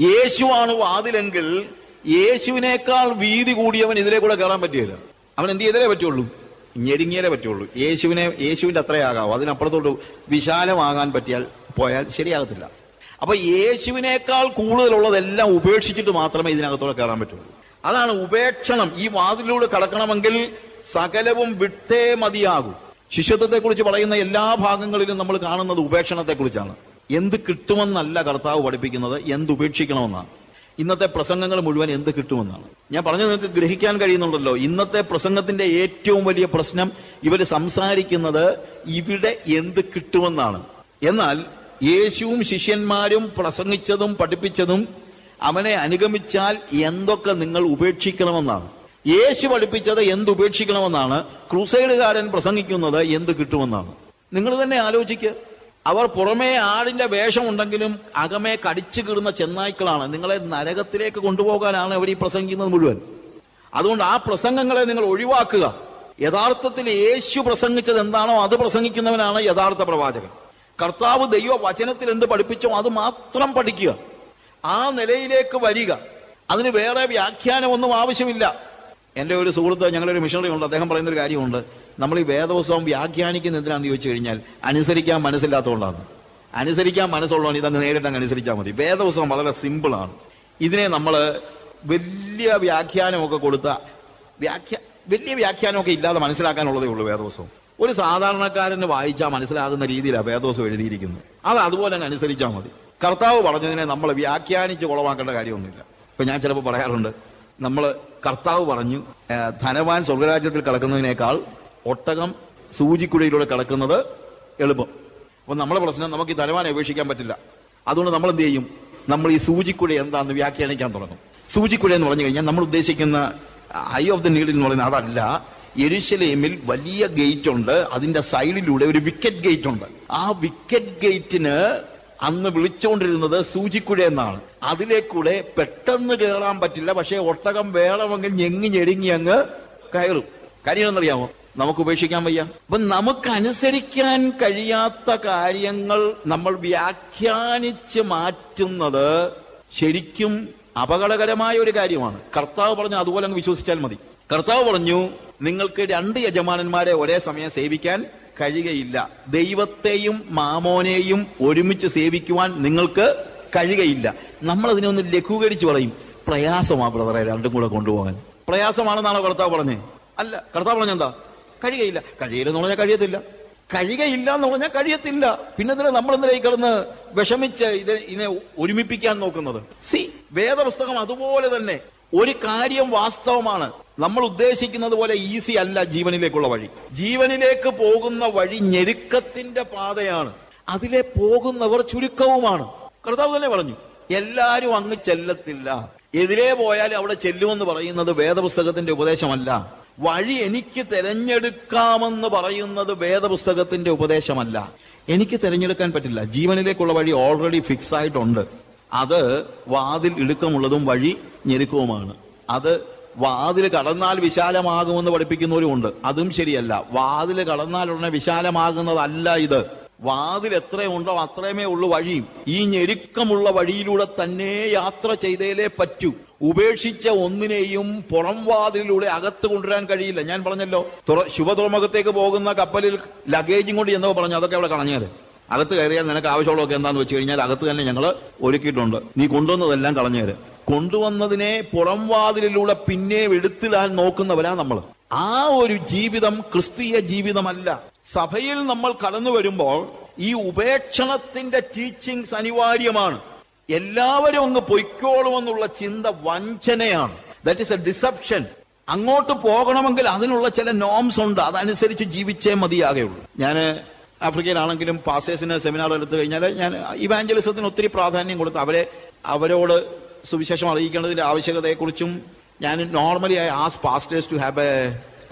യേശുവാണ് വാതിലെങ്കിൽ യേശുവിനേക്കാൾ വീതി കൂടിയവൻ ഇതിലെ കൂടെ കയറാൻ പറ്റിയല്ല അവൻ എന്ത് ചെയ്തേ പറ്റുള്ളൂ? ഞെരുങ്ങിയാലേ പറ്റുള്ളൂ. യേശുവിനെ യേശുവിന്റെ അത്രയാകാവൂ. അതിനപ്പുറത്തോട്ട് വിശാലമാകാൻ പറ്റിയാൽ പോയാൽ ശരിയാകത്തില്ല. അപ്പൊ യേശുവിനേക്കാൾ കൂടുതലുള്ളതെല്ലാം ഉപേക്ഷിച്ചിട്ട് മാത്രമേ ഇതിനകത്തോടെ കയറാൻ പറ്റുള്ളൂ. അതാണ് ഉപേക്ഷണം. ഈ വാതിലൂടെ കടക്കണമെങ്കിൽ സകലവും വിട്ടേ മതിയാകൂ. ശിശുത്വത്തെക്കുറിച്ച് പറയുന്ന എല്ലാ ഭാഗങ്ങളിലും നമ്മൾ കാണുന്നത് ഉപേക്ഷണത്തെ കുറിച്ചാണ് എന്ത് കിട്ടുമെന്നല്ല കർത്താവ് പഠിപ്പിക്കുന്നത് എന്ത് ഉപേക്ഷിക്കണമെന്നാണ്. ഇന്നത്തെ പ്രസംഗങ്ങൾ മുഴുവൻ എന്ത് കിട്ടുമെന്നാണ്. ഞാൻ പറഞ്ഞു നിങ്ങൾക്ക് ഗ്രഹിക്കാൻ കഴിയുന്നുണ്ടല്ലോ. ഇന്നത്തെ പ്രസംഗത്തിന്റെ ഏറ്റവും വലിയ പ്രശ്നം ഇവർ സംസാരിക്കുന്നത് ഇവിടെ എന്ത് കിട്ടുമെന്നാണ്. എന്നാൽ യേശുവും ശിഷ്യന്മാരും പ്രസംഗിച്ചതും പഠിപ്പിച്ചതും അവനെ അനുഗമിച്ചാൽ എന്തൊക്കെ നിങ്ങൾ ഉപേക്ഷിക്കണമെന്നാണ്. യേശു പഠിപ്പിച്ചത് എന്ത് ഉപേക്ഷിക്കണമെന്നാണ്. ക്രൂസൈഡുകാരൻ പ്രസംഗിക്കുന്നത് എന്ത് കിട്ടുമെന്നാണ്. നിങ്ങൾ തന്നെ ആലോചിക്കുക അവർ പുറമേ ആടിന്റെ വേഷമുണ്ടെങ്കിലും അകമേ കടിച്ചു കീറുന്ന ചെന്നായ്ക്കളാണ്. നിങ്ങളെ നരകത്തിലേക്ക് കൊണ്ടുപോകാനാണ് അവർ ഈ പ്രസംഗിക്കുന്നത് മുഴുവൻ. അതുകൊണ്ട് ആ പ്രസംഗങ്ങളെ നിങ്ങൾ ഒഴിവാക്കുക. യഥാർത്ഥത്തിൽ യേശു പ്രസംഗിച്ചത് എന്താണോ അത് പ്രസംഗിക്കുന്നവനാണ് യഥാർത്ഥ പ്രവാചകൻ. കർത്താവ് ദൈവ വചനത്തിൽ എന്ത് പഠിപ്പിച്ചോ അത് മാത്രം പഠിക്കുക. ആ നിലയിലേക്ക് വരിക. അതിന് വേറെ വ്യാഖ്യാനമൊന്നും ആവശ്യമില്ല. എന്റെ ഒരു സുഹൃത്ത് ഞങ്ങളൊരു മിഷണറി ഉണ്ട് അദ്ദേഹം പറയുന്ന ഒരു കാര്യമുണ്ട്. നമ്മൾ ഈ വേദപുസ്തകം വ്യാഖ്യാനിക്കുന്ന എന്തിനാന്ന് ചോദിച്ചു കഴിഞ്ഞാൽ അനുസരിക്കാൻ മനസ്സില്ലാത്തതുകൊണ്ടാണ്. അനുസരിക്കാൻ മനസ്സുള്ളവൻ ഇതങ്ങ് നേരിട്ട് അങ്ങ് അനുസരിച്ചാൽ മതി. വേദപുസ്തകം വളരെ സിമ്പിളാണ്. ഇതിനെ നമ്മൾ വലിയ വ്യാഖ്യാനമൊക്കെ കൊടുത്ത വ്യാഖ്യ വലിയ വ്യാഖ്യാനമൊക്കെ ഇല്ലാതെ മനസ്സിലാക്കാനുള്ളതേ ഉള്ളൂ വേദപുസ്തകം. ഒരു സാധാരണക്കാരന് വായിച്ചാൽ മനസ്സിലാകുന്ന രീതിയിലാണ് വേദോസം എഴുതിയിരിക്കുന്നത്. അത് അതുപോലെ അങ്ങ് അനുസരിച്ചാൽ മതി. കർത്താവ് പറഞ്ഞതിനെ നമ്മൾ വ്യാഖ്യാനിച്ച് കുളമാക്കേണ്ട കാര്യമൊന്നുമില്ല. ഇപ്പൊ ഞാൻ ചിലപ്പോൾ പറയാറുണ്ട് നമ്മൾ കർത്താവ് പറഞ്ഞു ധനവാൻ സ്വർഗരാജ്യത്തിൽ കിടക്കുന്നതിനേക്കാൾ ഒട്ടകം സൂചിക്കുഴയിലൂടെ കടക്കുന്നത് എളുപ്പം. അപ്പൊ നമ്മളെ പ്രശ്നം നമുക്ക് ഈ തലവാനെ അപേക്ഷിക്കാൻ പറ്റില്ല. അതുകൊണ്ട് നമ്മൾ എന്ത് ചെയ്യും? നമ്മൾ ഈ സൂചിക്കുഴ എന്താണെന്ന് വ്യാഖ്യാനിക്കാൻ തുടങ്ങും. സൂചിക്കുഴ എന്ന് പറഞ്ഞു കഴിഞ്ഞാൽ നമ്മൾ ഉദ്ദേശിക്കുന്ന ഐ ഓഫ് ദ നീഡിൽ എന്ന് പറയുന്നത് അതല്ല എരുശലേമിൽ വലിയ ഗേറ്റ് ഉണ്ട് അതിന്റെ സൈഡിലൂടെ ഒരു വിക്കറ്റ് ഗേറ്റ് ഉണ്ട് ആ വിക്കറ്റ് ഗേറ്റിന് അന്ന് വിളിച്ചുകൊണ്ടിരുന്നത് സൂചിക്കുഴ എന്നാണ്. അതിലേക്കൂടെ പെട്ടെന്ന് കയറാൻ പറ്റില്ല. പക്ഷേ ഒട്ടകം വേണമെങ്കിൽ ഞെങ്ങി ഞെരുങ്ങി അങ്ങ് കയറും. കാര്യം എന്നറിയാമോ നമുക്ക് ഉപേക്ഷിക്കാൻ വയ്യ. അപ്പൊ നമുക്ക് അനുസരിക്കാൻ കഴിയാത്ത കാര്യങ്ങൾ നമ്മൾ വ്യാഖ്യാനിച്ച് മാറ്റുന്നത് ശരിക്കും അപകടകരമായ ഒരു കാര്യമാണ്. കർത്താവ് പറഞ്ഞു അതുപോലെ അങ്ങ് വിശ്വസിച്ചാൽ മതി. കർത്താവ് പറഞ്ഞു നിങ്ങൾക്ക് രണ്ട് യജമാനന്മാരെ ഒരേ സമയം സേവിക്കാൻ കഴിയുകയില്ല. ദൈവത്തെയും മാമോനെയും ഒരുമിച്ച് സേവിക്കുവാൻ നിങ്ങൾക്ക് കഴിയുകയില്ല. നമ്മൾ അതിനെ ഒന്ന് ലഘൂകരിച്ച് പറയും. പ്രയാസമാ ബ്രദറെ രണ്ടും കൂടെ കൊണ്ടുപോകാൻ. പ്രയാസമാണെന്നാണോ കർത്താവ് പറഞ്ഞേ? അല്ല കർത്താവ് പറഞ്ഞെന്താ? കഴിയുകയില്ല കഴിയില്ലെന്ന് പറഞ്ഞാൽ കഴിയത്തില്ല. കഴിയയില്ല എന്ന് പറഞ്ഞാൽ കഴിയത്തില്ല. പിന്നെ എന്തിനാ നമ്മൾ എന്തിനാ ഈ കിടന്ന് വിഷമിച്ച് ഇത് ഇതിനെ ഒരുമിപ്പിക്കാൻ നോക്കുന്നത്? സി വേദപുസ്തകം അതുപോലെ തന്നെ ഒരു കാര്യം വാസ്തവമാണ്. നമ്മൾ ഉദ്ദേശിക്കുന്നത് പോലെ ഈസി അല്ല ജീവനിലേക്കുള്ള വഴി. ജീവനിലേക്ക് പോകുന്ന വഴി ഞെരുക്കത്തിന്റെ പാതയാണ്. അതിലെ പോകുന്നവർ ചുരുക്കവുമാണ്. കർത്താവ് തന്നെ പറഞ്ഞു എല്ലാരും അങ്ങ് ചെല്ലത്തില്ല. എതിരെ പോയാലും അവിടെ ചെല്ലുമെന്ന് പറയുന്നത് വേദപുസ്തകത്തിന്റെ ഉപദേശമല്ല. വഴി എനിക്ക് തിരഞ്ഞെടുക്കാമെന്ന് പറയുന്നത് വേദപുസ്തകത്തിന്റെ ഉപദേശമല്ല. എനിക്ക് തിരഞ്ഞെടുക്കാൻ പറ്റില്ല. ജീവനിലേക്കുള്ള വഴി ഓൾറെഡി ഫിക്സ് ആയിട്ടുണ്ട്. അത് വാതിൽ ഇടുക്കമുള്ളതും വഴി ഞെരുക്കവുമാണ്. അത് വാതിൽ കടന്നാൽ വിശാലമാകുമെന്ന് പഠിപ്പിക്കുന്നവരുമുണ്ട്. അതും ശരിയല്ല. വാതിൽ കടന്നാൽ ഉടനെ വിശാലമാകുന്നതല്ല ഇത്. വാതിൽ എത്രയുണ്ടോ അത്രയുമേ ഉള്ളൂ വഴിയും. ഈ ഞെരുക്കമുള്ള വഴിയിലൂടെ തന്നെ യാത്ര ചെയ്തേലേ പറ്റൂ. ഉപേക്ഷിച്ച ഒന്നിനെയും പുറം വാതിലിലൂടെ അകത്ത് കൊണ്ടുവരാൻ കഴിയില്ല. ഞാൻ പറഞ്ഞല്ലോ തുറ ശുഭതുറമുഖത്തേക്ക് പോകുന്ന കപ്പലിൽ ലഗേജും കൊണ്ട് എന്നോ പറഞ്ഞു അതൊക്കെ അവിടെ കളഞ്ഞാൽ അകത്ത് കയറിയാൽ നിനക്ക് ആവശ്യമുള്ളതൊക്കെ എന്താന്ന് വെച്ച് കഴിഞ്ഞാൽ അകത്ത് തന്നെ ഞങ്ങൾ ഒരുക്കിയിട്ടുണ്ട്. നീ കൊണ്ടുവന്നതെല്ലാം കളഞ്ഞേര്. കൊണ്ടുവന്നതിനെ പുറം വാതിലിലൂടെ പിന്നെ എടുത്തിടാൻ നോക്കുന്നവരാ നമ്മൾ ആ ഒരു ജീവിതം ക്രിസ്തീയ ജീവിതമല്ല. സഭയിൽ നമ്മൾ കടന്നു വരുമ്പോൾ ഈ ഉപേക്ഷണത്തിന്റെ ടീച്ചിങ്സ് അനിവാര്യമാണ്. എല്ലാവരും അങ്ങ് പൊയ്ക്കോളുമെന്നുള്ള ചിന്ത വഞ്ചനയാണ്. ദാറ്റ് ഇസ് എ ഡിസപ്ഷൻ അങ്ങോട്ട് പോകണമെങ്കിൽ അതിനുള്ള ചില നോംസ് ഉണ്ട്. അതനുസരിച്ച് ജീവിച്ചേ മതിയാകെയുള്ളൂ. ഞാൻ ആഫ്രിക്കയിലാണെങ്കിലും പാസേഴ്സിന് സെമിനാർ എടുത്തു കഴിഞ്ഞാൽ ഞാൻ ഇവാഞ്ചലിസത്തിന് ഒത്തിരി പ്രാധാന്യം കൊടുത്ത് അവരെ അവരോട് സുവിശേഷം അറിയിക്കേണ്ടതിന്റെ ആവശ്യകതയെക്കുറിച്ചും ഞാൻ normally I ask pastors to have a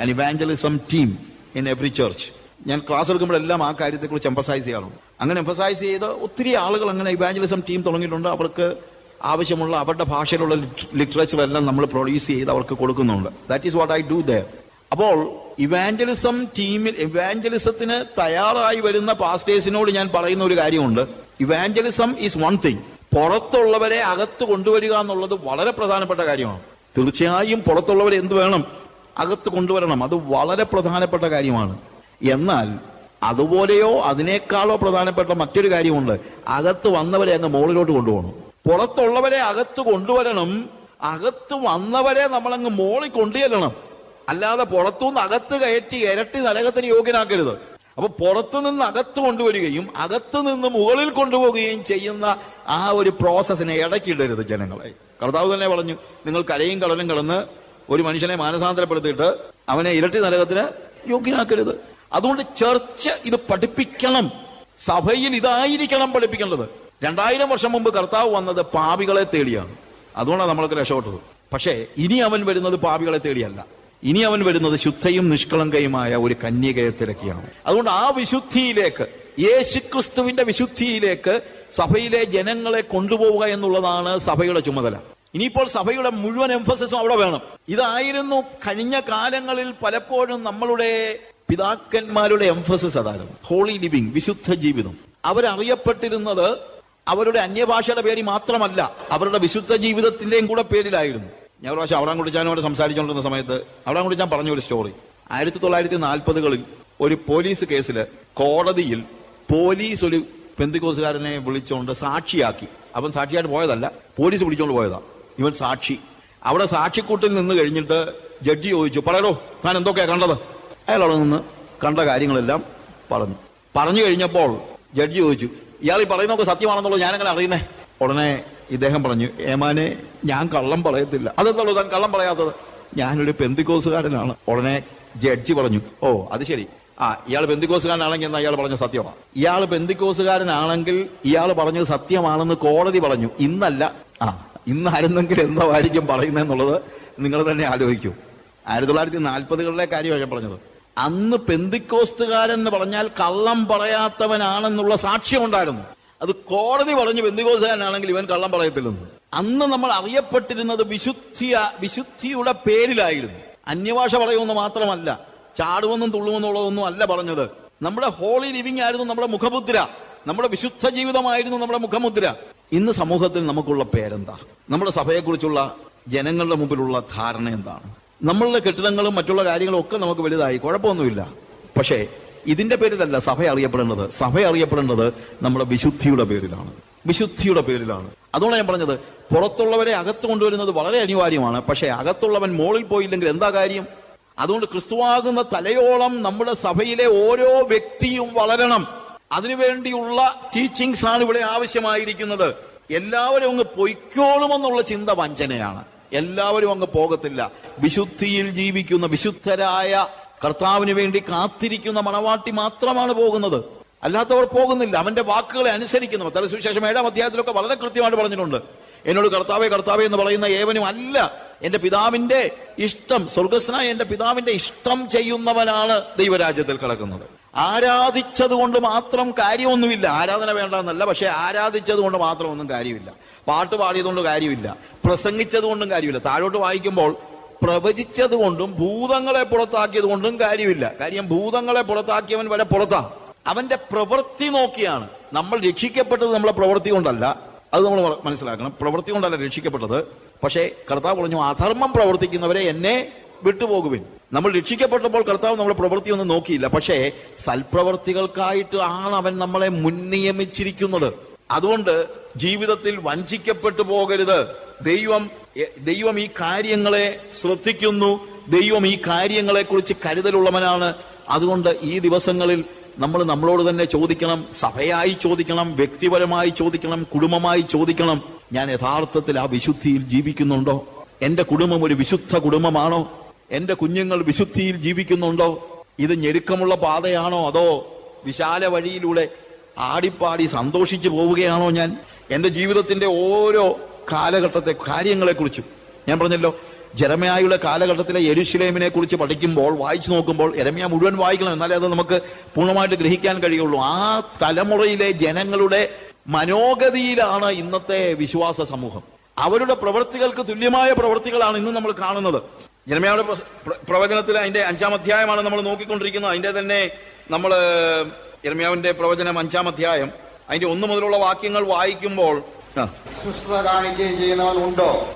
an evangelism team in every church ഞാൻ ക്ലാസ് എടുക്കുമ്പോഴെല്ലാം ആ കാര്യത്തെക്കുറിച്ച് എംഫസൈസ് ചെയ്യാറുണ്ട്. അങ്ങനെ എംഫസൈസ് ചെയ്ത് ഒത്തിരി ആളുകൾ അങ്ങനെ ഇവാഞ്ചലിസം ടീം തുടങ്ങിയിട്ടുണ്ട്. അവർക്ക് ആവശ്യമുള്ള അവരുടെ ഭാഷയിലുള്ള ലിറ്ററേച്ചർ എല്ലാം നമ്മൾ പ്രൊഡ്യൂസ് ചെയ്ത് അവർക്ക് കൊടുക്കുന്നുണ്ട്. That is what I do there അപ്പോൾ ഇവാഞ്ചലിസം ടീമിൽ ഇവാഞ്ചലിസത്തിന് തയ്യാറായി വരുന്ന പാസ്റ്റേഴ്സിനോട് ഞാൻ പറയുന്ന ഒരു കാര്യമുണ്ട്. ഇവാഞ്ചലിസം ഈസ് വൺ തിങ് പുറത്തുള്ളവരെ അകത്ത് കൊണ്ടുവരിക എന്നുള്ളത് വളരെ പ്രധാനപ്പെട്ട കാര്യമാണ്. തീർച്ചയായും പുറത്തുള്ളവരെ എന്ത് വേണം? അകത്ത് കൊണ്ടുവരണം. അത് വളരെ പ്രധാനപ്പെട്ട കാര്യമാണ്. എന്നാൽ അതുപോലെയോ അതിനേക്കാളോ പ്രധാനപ്പെട്ട മറ്റൊരു കാര്യമുണ്ട്. അകത്ത് വന്നവരെ അങ്ങ് മുകളിലോട്ട് കൊണ്ടുപോകണം. പുറത്തുള്ളവരെ അകത്ത് കൊണ്ടുവരണം. അകത്ത് വന്നവരെ നമ്മൾ അങ്ങ് മോളിൽ കൊണ്ടുചെല്ലണം. അല്ലാതെ പുറത്തുനിന്ന് അകത്ത് കയറ്റി ഇരട്ടി നരകത്തിന് യോഗ്യനാക്കരുത്. അപ്പൊ പുറത്തു നിന്ന് അകത്ത് കൊണ്ടുവരികയും അകത്ത് നിന്ന് മുകളിൽ കൊണ്ടുപോവുകയും ചെയ്യുന്ന ആ ഒരു പ്രോസസ്സിനെ ഇടയ്ക്കിടരുത് ജനങ്ങളെ. കർത്താവ് തന്നെ പറഞ്ഞു നിങ്ങൾ കരയും കടലും കടന്ന് ഒരു മനുഷ്യനെ മാനസാന്തരപ്പെടുത്തിയിട്ട് അവനെ ഇരട്ടി നരകത്തിന് യോഗ്യനാക്കരുത്. അതുകൊണ്ട് ചർച്ച് ഇത് പഠിപ്പിക്കണം. സഭയിൽ ഇതായിരിക്കണം പഠിപ്പിക്കേണ്ടത്. രണ്ടായിരം വർഷം മുമ്പ് കർത്താവ് വന്നത് പാപികളെ തേടിയാണ്. അതുകൊണ്ടാണ് നമ്മളൊക്കെ രക്ഷപ്പെട്ടത്. പക്ഷേ ഇനി അവൻ വരുന്നത് പാപികളെ തേടിയല്ല. ഇനി അവൻ വരുന്നത് ശുദ്ധയും നിഷ്കളങ്കയുമായ ഒരു കന്യകയെ തിരക്കിയാണ്. അതുകൊണ്ട് ആ വിശുദ്ധിയിലേക്ക് യേശുക്രിസ്തുവിന്റെ വിശുദ്ധിയിലേക്ക് സഭയിലെ ജനങ്ങളെ കൊണ്ടുപോവുക എന്നുള്ളതാണ് സഭയുടെ ചുമതല. ഇനിയിപ്പോൾ സഭയുടെ മുഴുവൻ എംഫസിസും അവിടെ വേണം. ഇതായിരുന്നു കഴിഞ്ഞ കാലങ്ങളിൽ പലപ്പോഴും നമ്മളുടെ പിതാക്കന്മാരുടെ എംഫസിസ് അതായിരുന്നു. ഹോളി ലിവിങ് വിശുദ്ധ ജീവിതം. അവരറിയപ്പെട്ടിരുന്നത് അവരുടെ അന്യഭാഷയുടെ പേരി മാത്രമല്ല അവരുടെ വിശുദ്ധ ജീവിതത്തിന്റെയും കൂടെ പേരിലായിരുന്നു. ഞാൻ ഒരു പ്രാവശ്യം അവിടെ സംസാരിച്ചുകൊണ്ടിരുന്ന സമയത്ത് അവറാൻ ഞാൻ പറഞ്ഞ ഒരു സ്റ്റോറി ആയിരത്തി തൊള്ളായിരത്തി നാൽപ്പതുകളിൽ ഒരു പോലീസ് കേസിൽ കോടതിയിൽ പോലീസ് ഒരു പെന്തിക്കോസുകാരനെ വിളിച്ചുകൊണ്ട് സാക്ഷിയാക്കി. അവൻ സാക്ഷിയായിട്ട് പോയതല്ല പോലീസ് വിളിച്ചുകൊണ്ട് പോയതാ. ഇവൻ സാക്ഷി. അവിടെ സാക്ഷിക്കൂട്ടിൽ നിന്ന് കഴിഞ്ഞിട്ട് ജഡ്ജി ചോദിച്ചു പറയടോ താൻ എന്തൊക്കെയാ കണ്ടത്? അയാൾ അവിടെ നിന്ന് കണ്ട കാര്യങ്ങളെല്ലാം പറഞ്ഞു. പറഞ്ഞു കഴിഞ്ഞപ്പോൾ ജഡ്ജി ചോദിച്ചു ഇയാൾ ഈ പറയുന്നതൊക്കെ സത്യമാണെന്നുള്ളത് ഞാനങ്ങനെ അറിയുന്നേ? ഉടനെ ഇദ്ദേഹം പറഞ്ഞു ഏമാനെ ഞാൻ കള്ളം പറയത്തില്ല. അതെന്തുള്ളൂ താൻ കള്ളം പറയാത്തത്? ഞാനൊരു പെന്തിക്കോസുകാരനാണ് ഉടനെ ജഡ്ജി പറഞ്ഞു ഓ അത് ശരി. ആ ഇയാൾ ബന്ധിക്കോസുകാരനാണെങ്കിൽ എന്നാ ഇയാൾ പറഞ്ഞ സത്യമാണ് ഇയാൾ ബന്ധിക്കോസുകാരനാണെങ്കിൽ ഇയാൾ പറഞ്ഞത് സത്യമാണെന്ന് കോടതി പറഞ്ഞു. ഇന്നല്ല. ആ ഇന്നായിരുന്നെങ്കിൽ എന്തായിരിക്കും പറയുന്നതെന്നുള്ളത് നിങ്ങൾ തന്നെ ആലോചിക്കൂ. ആയിരത്തി തൊള്ളായിരത്തി നാൽപ്പതുകളിലെ കാര്യമാണ് ഞാൻ പറഞ്ഞത്. അന്ന് പെന്തിക്കോസ്തുകാരൻ എന്ന് പറഞ്ഞാൽ കള്ളം പറയാത്തവനാണെന്നുള്ള സാക്ഷ്യം ഉണ്ടായിരുന്നു അത് കോടതി പറഞ്ഞു പെന്തിക്കോസുകാരനാണെങ്കിൽ ഇവൻ കള്ളം പറയത്തില്ലെന്ന്. അന്ന് നമ്മൾ അറിയപ്പെട്ടിരുന്നത് വിശുദ്ധിയ വിശുദ്ധിയുടെ പേരിലായിരുന്നു. അന്യഭാഷ പറയുമെന്ന് മാത്രമല്ല ചാടുമെന്നും തുള്ളുമെന്നുള്ളതൊന്നും അല്ല പറഞ്ഞത്. നമ്മുടെ ഹോളി ലിവിംഗ് ആയിരുന്നു നമ്മുടെ മുഖമുദ്ര. നമ്മുടെ വിശുദ്ധ ജീവിതമായിരുന്നു നമ്മുടെ മുഖമുദ്ര. ഇന്ന് സമൂഹത്തിൽ നമുക്കുള്ള പേരെന്താ? നമ്മുടെ സഭയെക്കുറിച്ചുള്ള ജനങ്ങളുടെ മുമ്പിലുള്ള ധാരണ എന്താണ്? നമ്മളുടെ കെട്ടിടങ്ങളും മറ്റുള്ള കാര്യങ്ങളും ഒക്കെ നമുക്ക് വലുതായി. കുഴപ്പമൊന്നുമില്ല. പക്ഷേ ഇതിന്റെ പേരിലല്ല സഭ അറിയപ്പെടേണ്ടത് സഭ അറിയപ്പെടേണ്ടത് നമ്മുടെ വിശുദ്ധിയുടെ പേരിലാണ്. വിശുദ്ധിയുടെ പേരിലാണ്. അതുകൊണ്ട് ഞാൻ പറഞ്ഞത് പുറത്തുള്ളവരെ അകത്ത് കൊണ്ടുവരുന്നത് വളരെ അനിവാര്യമാണ്. പക്ഷേ അകത്തുള്ളവൻ മോളിൽ പോയില്ലെങ്കിൽ എന്താ കാര്യം? അതുകൊണ്ട് ക്രിസ്തുവാകുന്ന തലയോളം നമ്മുടെ സഭയിലെ ഓരോ വ്യക്തിയും വളരണം. അതിനുവേണ്ടിയുള്ള ടീച്ചിങ്സ് ആണ് ഇവിടെ ആവശ്യമായിരിക്കുന്നത്. എല്ലാവരും അങ്ങ് പൊയ്ക്കോളുമെന്നുള്ള ചിന്ത വഞ്ചനയാണ്. എല്ലാവരും അങ്ങ് പോകത്തില്ല. വിശുദ്ധിയിൽ ജീവിക്കുന്ന വിശുദ്ധരായ കർത്താവിന് വേണ്ടി കാത്തിരിക്കുന്ന മണവാട്ടി മാത്രമാണ് പോകുന്നത്. അല്ലാത്തവർ പോകുന്നില്ല. അവന്റെ വാക്കുകളെ അനുസരിക്കുന്നു തലസുവിശേഷം ഏഴാം അധ്യായത്തിലൊക്കെ വളരെ കൃത്യമായിട്ട് പറഞ്ഞിട്ടുണ്ട്. എന്നോട് കർത്താവെ കർത്താവെ എന്ന് പറയുന്ന ഏവനും അല്ല. എന്റെ പിതാവിന്റെ ഇഷ്ടം സ്വർഗസ്നായ എന്റെ പിതാവിന്റെ ഇഷ്ടം ചെയ്യുന്നവനാണ് ദൈവരാജ്യത്തിൽ കിടക്കുന്നത്. ആരാധിച്ചത് കൊണ്ട് മാത്രം കാര്യമൊന്നുമില്ല. ആരാധന വേണ്ടെന്നല്ല പക്ഷെ ആരാധിച്ചത് കൊണ്ട് മാത്രം ഒന്നും കാര്യമില്ല. പാട്ട് പാടിയതുകൊണ്ട് കാര്യമില്ല. പ്രസംഗിച്ചത് കൊണ്ടും കാര്യമില്ല. താഴോട്ട് വായിക്കുമ്പോൾ പ്രവചിച്ചത് കൊണ്ടും ഭൂതങ്ങളെ പുറത്താക്കിയത് കൊണ്ടും കാര്യമില്ല. കാര്യം ഭൂതങ്ങളെ പുറത്താക്കിയവൻ വരെ പുറത്താ. അവന്റെ പ്രവൃത്തി നോക്കിയാണ്. നമ്മൾ രക്ഷിക്കപ്പെട്ടത് നമ്മളെ പ്രവൃത്തി കൊണ്ടല്ല. അത് നമ്മൾ മനസ്സിലാക്കണം. പ്രവൃത്തി കൊണ്ടല്ല രക്ഷിക്കപ്പെട്ടത്. പക്ഷേ കർത്താവ് പറഞ്ഞു അധർമ്മം പ്രവർത്തിക്കുന്നവരെ എന്നെ വിട്ടുപോകുവിൻ. നമ്മൾ രക്ഷിക്കപ്പെട്ടപ്പോൾ കർത്താവ് നമ്മളെ പ്രവൃത്തി ഒന്നും നോക്കിയില്ല. പക്ഷേ സൽപ്രവർത്തികൾക്കായിട്ട് ആണ് അവൻ നമ്മളെ മുൻനിയമിച്ചിരിക്കുന്നത് അതുകൊണ്ട് ജീവിതത്തിൽ വഞ്ചിക്കപ്പെട്ടു പോകരുത്. ദൈവം ദൈവം ഈ കാര്യങ്ങളെ ശ്രദ്ധിക്കുന്നു. ദൈവം ഈ കാര്യങ്ങളെ കുറിച്ച് കരുതലുള്ളവനാണ്. അതുകൊണ്ട് ഈ ദിവസങ്ങളിൽ നമ്മൾ നമ്മളോട് തന്നെ ചോദിക്കണം സഭയായി ചോദിക്കണം വ്യക്തിപരമായി ചോദിക്കണം കുടുംബമായി ചോദിക്കണം. ഞാൻ യഥാർത്ഥത്തിൽ ആ വിശുദ്ധിയിൽ ജീവിക്കുന്നുണ്ടോ? എന്റെ കുടുംബം ഒരു വിശുദ്ധ കുടുംബമാണോ? എന്റെ കുഞ്ഞുങ്ങൾ വിശുദ്ധിയിൽ ജീവിക്കുന്നുണ്ടോ? ഇത് ഞെരുക്കമുള്ള പാതയാണോ? അതോ വിശാല വഴിയിലൂടെ ആടിപ്പാടി സന്തോഷിച്ചു പോവുകയാണോ ഞാൻ? എന്റെ ജീവിതത്തിന്റെ ഓരോ കാലഘട്ടത്തെ കാര്യങ്ങളെക്കുറിച്ചും. ഞാൻ പറഞ്ഞല്ലോ ജരമയായുടെ കാലഘട്ടത്തിലെ യരുശിലേമിനെ കുറിച്ച് പഠിക്കുമ്പോൾ വായിച്ചു നോക്കുമ്പോൾ എരമയ മുഴുവൻ വായിക്കണം എന്നാലേ അത് നമുക്ക് പൂർണമായിട്ട് ഗ്രഹിക്കാൻ കഴിയുള്ളൂ. ആ തലമുറയിലെ ജനങ്ങളുടെ മനോഗതിയിലാണ് ഇന്നത്തെ വിശ്വാസ സമൂഹം. അവരുടെ പ്രവൃത്തികൾക്ക് തുല്യമായ പ്രവൃത്തികളാണ് ഇന്ന് നമ്മൾ കാണുന്നത്. ജനമയുടെ പ്രവചനത്തിൽ അതിന്റെ അഞ്ചാം അധ്യായമാണ് നമ്മൾ നോക്കിക്കൊണ്ടിരിക്കുന്നത്. അതിന്റെ തന്നെ നമ്മൾ ജനമയാവിന്റെ പ്രവചനം അഞ്ചാം അധ്യായം. അതിന്റെ ഒന്നു മുതലുള്ള വാക്യങ്ങൾ വായിക്കുമ്പോൾ കാണിക്കുകയും ചെയ്യുന്നവൻ ഉണ്ടോ.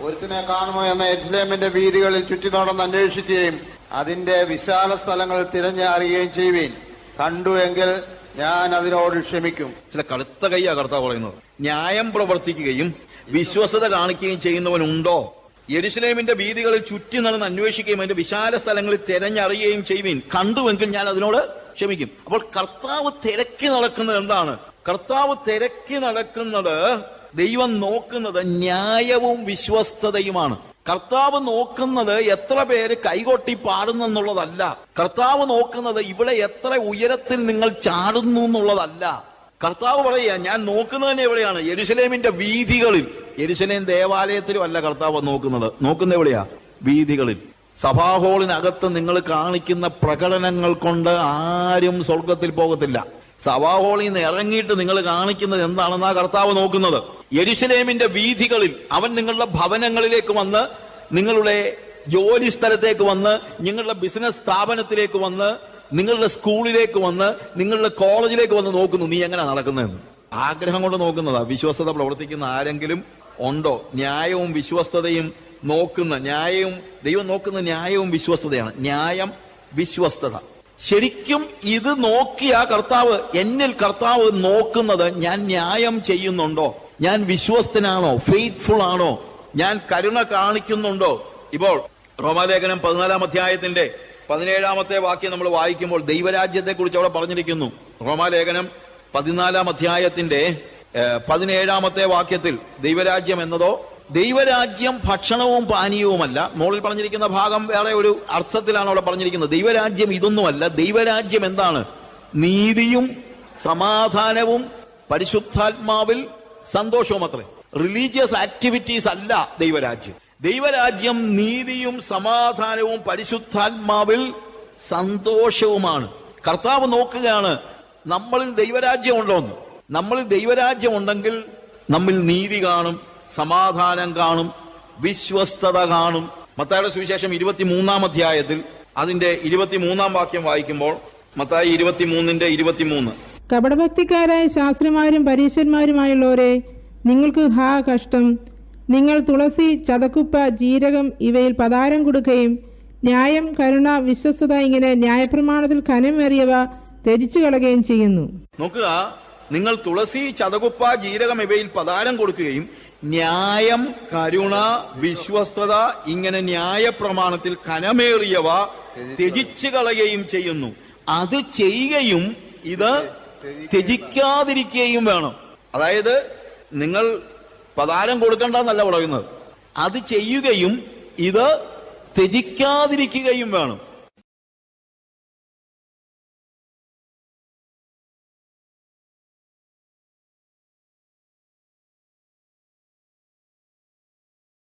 ഒരുത്തിനെ കാണുമോ എന്ന എസ്ലേമിന്റെ വീതികളിൽ ചുറ്റി നടന്ന് അന്വേഷിക്കുകയും അതിന്റെ വിശാല സ്ഥലങ്ങൾ തിരഞ്ഞ് അറിയുകയും ചെയ്യുവീൻ. കണ്ടു എങ്കിൽ ഞാൻ അതിനോട് ക്ഷമിക്കും. ചില കടുത്ത കൈയാ കർത്താവ് പറയുന്നത്. ന്യായം പ്രവർത്തിക്കുകയും വിശ്വസത കാണിക്കുകയും ചെയ്യുന്നവനുണ്ടോ യെരുസലേമിന്റെ വീതികളിൽ ചുറ്റി നടന്ന് അന്വേഷിക്കുകയും അതിന്റെ വിശാല സ്ഥലങ്ങളിൽ തിരഞ്ഞറിയുകയും ചെയ്യുവിൻ കണ്ടുവെങ്കിൽ ഞാൻ അതിനോട് ക്ഷമിക്കും. അപ്പോൾ കർത്താവ് തിരക്കി നടക്കുന്നത് എന്താണ്? കർത്താവ് തിരക്കി നടക്കുന്നത് ദൈവം നോക്കുന്നത് ന്യായവും വിശ്വസ്തതയുമാണ്. കർത്താവ് നോക്കുന്നത് എത്ര പേര് കൈകൊട്ടി പാടുന്നെന്നുള്ളതല്ല കർത്താവ് നോക്കുന്നത് ഇവിടെ എത്ര ഉയരത്തിൽ നിങ്ങൾ ചാടുന്നു എന്നുള്ളതല്ല. കർത്താവ് പറയുക ഞാൻ നോക്കുന്നത് തന്നെ എവിടെയാണ്? യെരുസലേമിന്റെ വീതികളിൽ യെരുസലേം ദേവാലയത്തിലും അല്ല കർത്താവ് നോക്കുന്നത്. നോക്കുന്ന എവിടെയാ? വീതികളിൽ സഭാഹോളിനകത്ത് നിങ്ങൾ കാണിക്കുന്ന പ്രകടനങ്ങൾ കൊണ്ട് ആരും സ്വർഗത്തിൽ പോകത്തില്ല. സഭാഹോളിൽ നിന്ന് ഇറങ്ങിയിട്ട് നിങ്ങൾ കാണിക്കുന്നത് എന്താണെന്നാ കർത്താവ് നോക്കുന്നത്? യെരുസലേമിന്റെ വീതികളിൽ അവൻ നിങ്ങളുടെ ഭവനങ്ങളിലേക്ക് വന്ന് നിങ്ങളുടെ ജോലി സ്ഥലത്തേക്ക് വന്ന് നിങ്ങളുടെ ബിസിനസ് സ്ഥാപനത്തിലേക്ക് വന്ന് നിങ്ങളുടെ സ്കൂളിലേക്ക് വന്ന് നിങ്ങളുടെ കോളേജിലേക്ക് വന്ന് നോക്കുന്നു നീ എങ്ങനെ നടക്കുന്നതെന്ന്. ആഗ്രഹം കൊണ്ട് നോക്കുന്നതാ. വിശ്വസ്തത പ്രവർത്തിക്കുന്ന ആരെങ്കിലും ഉണ്ടോ? ന്യായവും വിശ്വസ്തതയും നോക്കുന്ന ന്യായവും ദൈവം നോക്കുന്ന ന്യായവും വിശ്വസ്തതയാണ്. ന്യായം വിശ്വസ്തത. ശരിക്കും ഇത് നോക്കിയ കർത്താവ് എന്നിൽ കർത്താവ് നോക്കുന്നത് ഞാൻ ന്യായം ചെയ്യുന്നുണ്ടോ? ഞാൻ വിശ്വസ്തനാണോ? ഫെയ്ത്ത്ഫുൾ ആണോ? ഞാൻ കരുണ കാണിക്കുന്നുണ്ടോ? ഇപ്പോൾ റോമാലേഖനം പതിനാലാം അധ്യായത്തിന്റെ പതിനേഴാമത്തെ വാക്യം നമ്മൾ വായിക്കുമ്പോൾ ദൈവരാജ്യത്തെ കുറിച്ച് അവിടെ പറഞ്ഞിരിക്കുന്നു. റോമാലേഖനം പതിനാലാം അധ്യായത്തിന്റെ പതിനേഴാമത്തെ വാക്യത്തിൽ ദൈവരാജ്യം എന്നതോ ദൈവരാജ്യം ഭക്ഷണവും പാനീയവുമല്ല. മോളിൽ പറഞ്ഞിരിക്കുന്ന ഭാഗം വേറെ ഒരു അർത്ഥത്തിലാണ് അവിടെ പറഞ്ഞിരിക്കുന്നത്. ദൈവരാജ്യം ഇതൊന്നുമല്ല. ദൈവരാജ്യം എന്താണ്? നീതിയും സമാധാനവും പരിശുദ്ധാത്മാവിൽ സന്തോഷവും അത്രേ റിലീജിയസ് ആക്ടിവിറ്റീസ് അല്ല ദൈവരാജ്യം. ദൈവരാജ്യം നീതിയും സമാധാനവും പരിശുദ്ധാത്മാവിൽ സന്തോഷവുമാണ്. കർത്താവ് നോക്കുകയാണ് നമ്മളിൽ ദൈവരാജ്യം ഉണ്ടോന്ന് നമ്മളിൽ ദൈവരാജ്യം ഉണ്ടെങ്കിൽ നമ്മിൽ നീതി കാണും സമാധാനം കാണും വിശ്വസ്തത കാണും. മത്തായുടെ സുവിശേഷം ഇരുപത്തിമൂന്നാം അധ്യായത്തിൽ അതിന്റെ ഇരുപത്തിമൂന്നാം വാക്യം വായിക്കുമ്പോൾ മത്തായി ഇരുപത്തിമൂന്നിന്റെ ഇരുപത്തിമൂന്ന്. കപടഭക്തിക്കാരായ ശാസ്ത്രിമാരും പരീശന്മാരുമായുള്ളവരെ നിങ്ങൾക്ക് ഹാ കഷ്ടം നിങ്ങൾ തുളസി ചതക്കുപ്പ ജീരകം ഇവയിൽ പതാരം കൊടുക്കുകയും ന്യായം കരുണ വിശ്വസ്തത ഇങ്ങനെ ന്യായപ്രമാണത്തിൽ കനമേറിയവ ത്യജിച്ചു കളയുകയും ചെയ്യുന്നു. നോക്കുക. നിങ്ങൾ തുളസി ചതകുപ്പ ജീരകം ഇവയിൽ പതാരം കൊടുക്കുകയും ന്യായം കരുണ വിശ്വസ്തത ഇങ്ങനെ ന്യായപ്രമാണത്തിൽ കനമേറിയവ ത്യജിച്ചു കളയുകയും ചെയ്യുന്നു. അത് ചെയ്യുകയും ഇത് ത്യജിക്കാതിരിക്കുകയും വേണം. അതായത് നിങ്ങൾ പതാരം കൊടുക്കണ്ടെന്നല്ല പറയുന്നത്. അത് ചെയ്യുകയും ഇത് ത്യജിക്കാതിരിക്കുകയും വേണം.